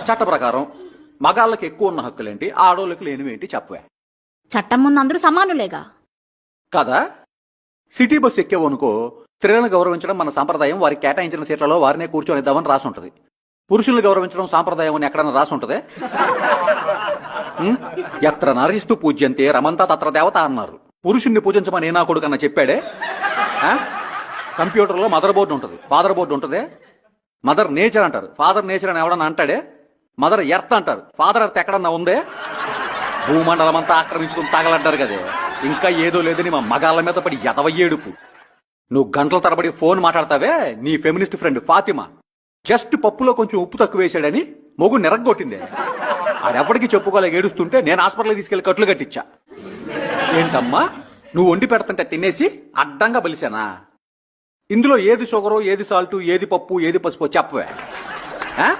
చట్ట ప్రకారం మగాళ్ళకి ఎక్కువ ఉన్న హక్కులేంటి? ఆడోళ్ళకి లేనివేంటి? చెప్పవే. చట్టం ముందు అందరూ సమానులేగా? కదా? సిటీ బస్ ఎక్కేవనుకో స్త్రీలను గౌరవించడం మన సాంప్రదాయం. వారికి కేటాయించిన సీట్లలో వారినే కూర్చొనిద్దామని రాసి ఉంటది పురుషుల్ని గౌరవించడం సాంప్రదాయం అని ఎక్కడన్నా రాసి ఉంటదే? ఎత్ర నారిస్తూ పూజ్యంతే రమంతా తత్ర దేవత అన్నారు. పురుషుణ్ణి పూజించమని నా కొడుకన్నా చెప్పాడే? కంప్యూటర్లో మదర్ బోర్డు ఉంటుంది ఫాదర్ బోర్డు ఉంటుంది మదర్ నేచర్ అంటారు. ఫాదర్ నేచర్ అని ఎవడన్నా అంటాడే? మదర్ ఎర్త్ అంటారు. ఫాదర్ ఎర్త్ ఎక్కడన్నా ఉందే? భూమండలం అంతా ఆక్రమించుకుని తగలంటారు కదే. ఇంకా ఏదో లేదని మా మగాళ్ళ మీద పడి ఎదవయ్యేడుపు నువ్వు గంటల తరబడి ఫోన్ మాట్లాడతావే? నీ ఫెమినిస్ట్ ఫ్రెండ్ ఫాతిమా. జస్ట్ పప్పులో కొంచెం ఉప్పు తక్కువ వేశాడని మొగు నెరగొట్టిందే ఆడెప్పటికీ చెప్పుకోలేక ఏడుస్తుంటే నేను హాస్పిటల్కి తీసుకెళ్ళి కట్లు కట్టించా. ఏంటమ్మా? నువ్వు వండి పెడుతుంటే తినేసి అడ్డంగా బలిశానా ఇందులో ఏది షుగరు ఏది సాల్టు ఏది పప్పు ఏది పసుపు చెప్పవే. ఆ?